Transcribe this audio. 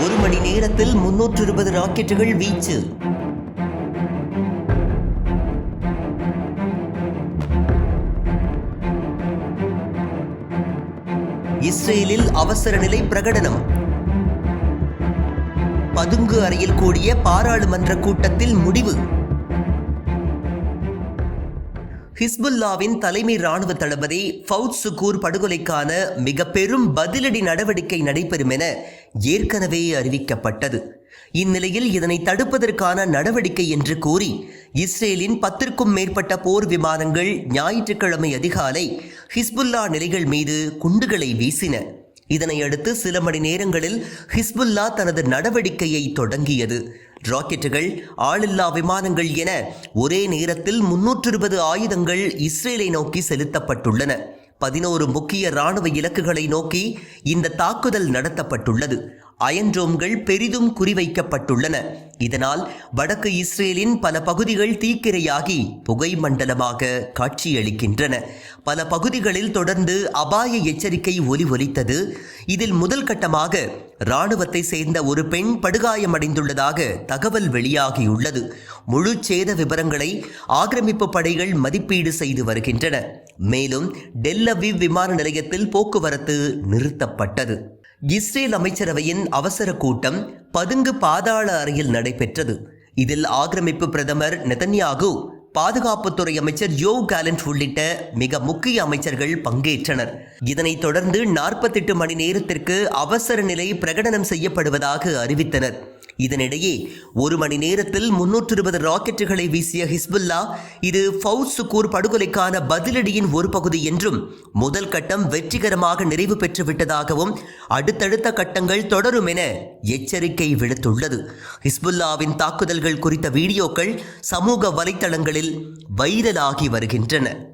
ஒரு மணி நேரத்தில் முன்னூற்று இருபது ராக்கெட்டுகள் வீச்சு. இஸ்ரேலில் அவசர நிலை பிரகடனம். பதுங்கு அறையில் கூடிய பாராளுமன்ற கூட்டத்தில் முடிவு. ஹிஸ்புல்லாவின் தலைமை ராணுவ தளபதி ஃபவுத் சுகூர் படுகொலைக்கான மிக பெரும் பதிலடி நடவடிக்கை நடைபெறும் என ஏற்கனவே அறிவிக்கப்பட்டது. இந்நிலையில் இதனை தடுப்பதற்கான நடவடிக்கை என்று கூறி இஸ்ரேலின் பத்திற்கும் மேற்பட்ட போர் விமானங்கள் ஞாயிற்றுக்கிழமை அதிகாலை ஹிஸ்புல்லா நிலைகள் மீது குண்டுகளை வீசின. இதனையடுத்து சில மணி நேரங்களில் ஹிஸ்புல்லா தனது நடவடிக்கையை தொடங்கியது. ராக்கெட்டுகள் ஆளில்லா விமானங்கள் என ஒரே நேரத்தில் முன்னூற்று இருபது ஆயுதங்கள் இஸ்ரேலை நோக்கி செலுத்தப்பட்டுள்ளன. பதினோரு முக்கிய ராணுவ இலக்குகளை நோக்கி இந்த தாக்குதல் நடத்தப்பட்டுள்ளது. அயன்றோம்கள் பெரிதும் குறிவைக்கப்பட்டுள்ளன. இதனால் வடக்கு இஸ்ரேலின் பல பகுதிகள் தீக்கிரையாகி புகை மண்டலமாக காட்சியளிக்கின்றன. பல பகுதிகளில் தொடர்ந்து அபாய எச்சரிக்கை ஒலி ஒலித்தது இதில் முதல் கட்டமாக இராணுவத்தை சேர்ந்த ஒரு பெண் படுகாயமடைந்துள்ளதாக தகவல் வெளியாகியுள்ளது. முழு சேத விவரங்களை ஆக்கிரமிப்பு படைகள் மதிப்பீடு செய்து வருகின்றன. மேலும் டெல்லவிவ் விமான நிலையத்தில் போக்குவரத்து நிறுத்தப்பட்டது. இஸ்ரேல் அமைச்சரவையின் அவசர கூட்டம் பதுங்கு பாதாள அறையில் நடைபெற்றது. இதில் ஆக்கிரமிப்பு பிரதமர் நெதன்யாகு பாதுகாப்புத்துறை அமைச்சர் யோ கேலண்ட் உள்ளிட்ட மிக முக்கிய அமைச்சர்கள் பங்கேற்றனர். இதனைத் தொடர்ந்து நாற்பத்தெட்டு மணி நேரத்திற்கு அவசர நிலை பிரகடனம் செய்யப்படுவதாக அறிவித்தனர். இதனிடையே ஒரு மணி நேரத்தில் முன்னூற்று இருபது ராக்கெட்டுகளை வீசிய ஹிஸ்புல்லா இது ஃபவுத் சுக்கூர் படுகொலைக்கான பதிலடியின் ஒரு பகுதி என்றும் முதல் கட்டம் வெற்றிகரமாக நிறைவு பெற்றுவிட்டதாகவும் அடுத்தடுத்த கட்டங்கள் தொடரும் என எச்சரிக்கை விடுத்துள்ளது. ஹிஸ்புல்லாவின் தாக்குதல்கள் குறித்த வீடியோக்கள் சமூக வலைத்தளங்களில் வைரலாகி வருகின்றன.